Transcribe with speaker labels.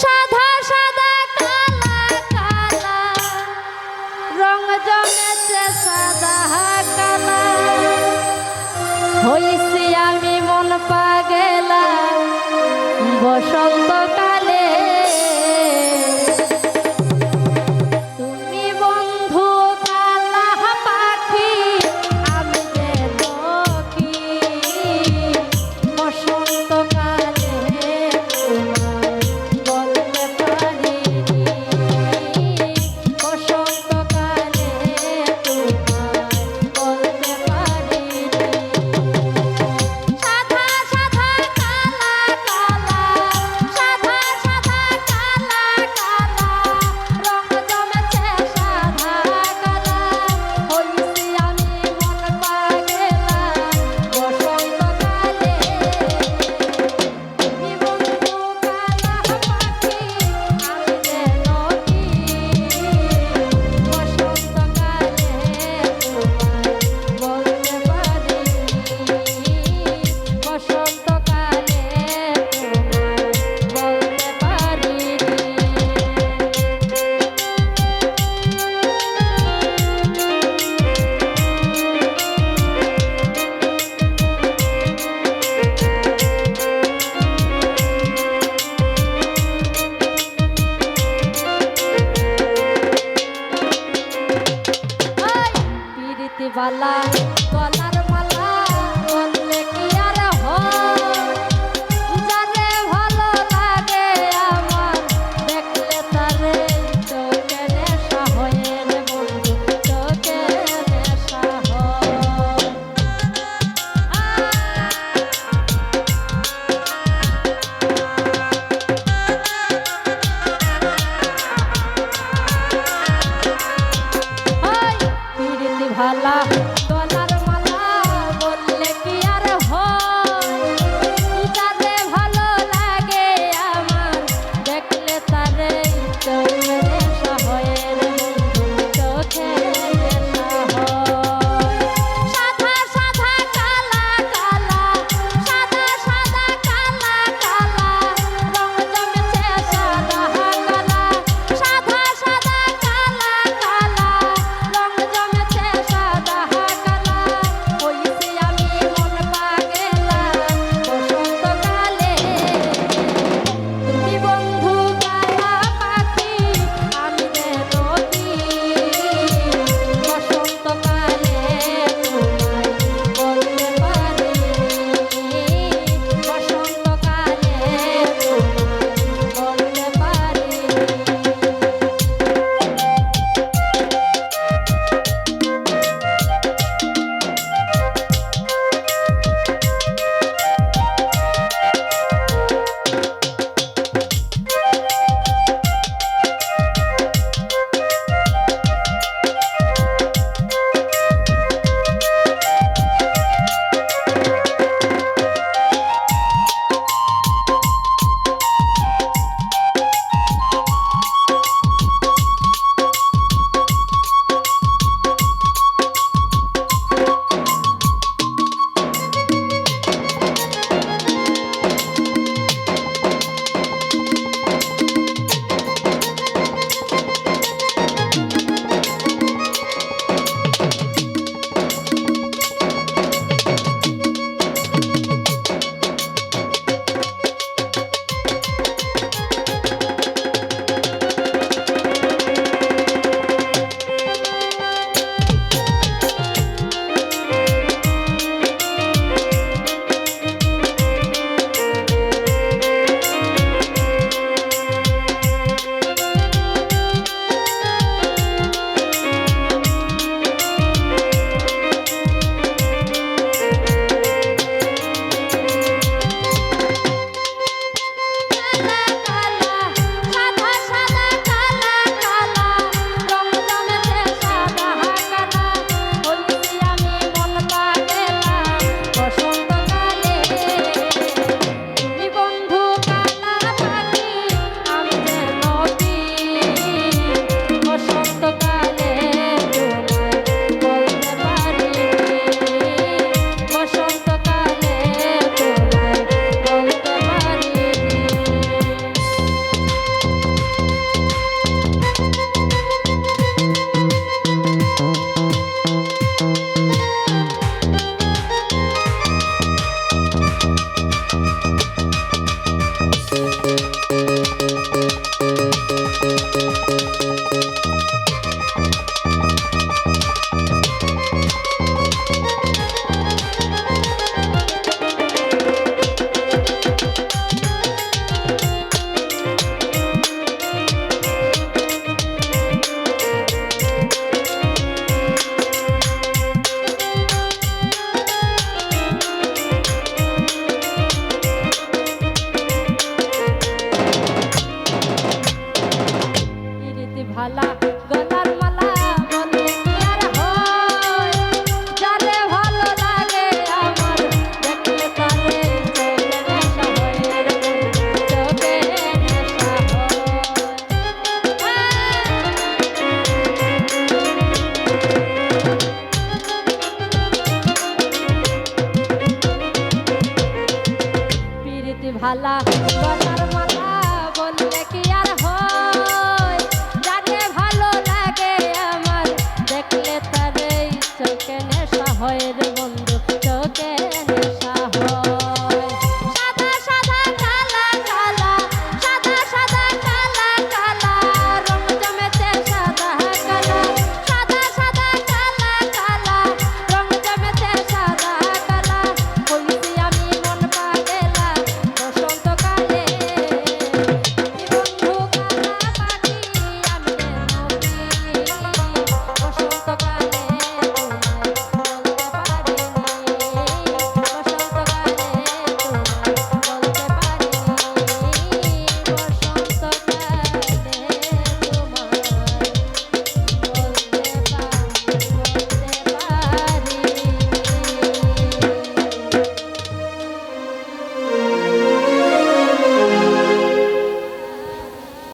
Speaker 1: সাদা সাদা কালা কালা রং জমেছে সাদা কালা। হইছি আমি মন পাগেলা বসন্ত Viva la. ভালা Música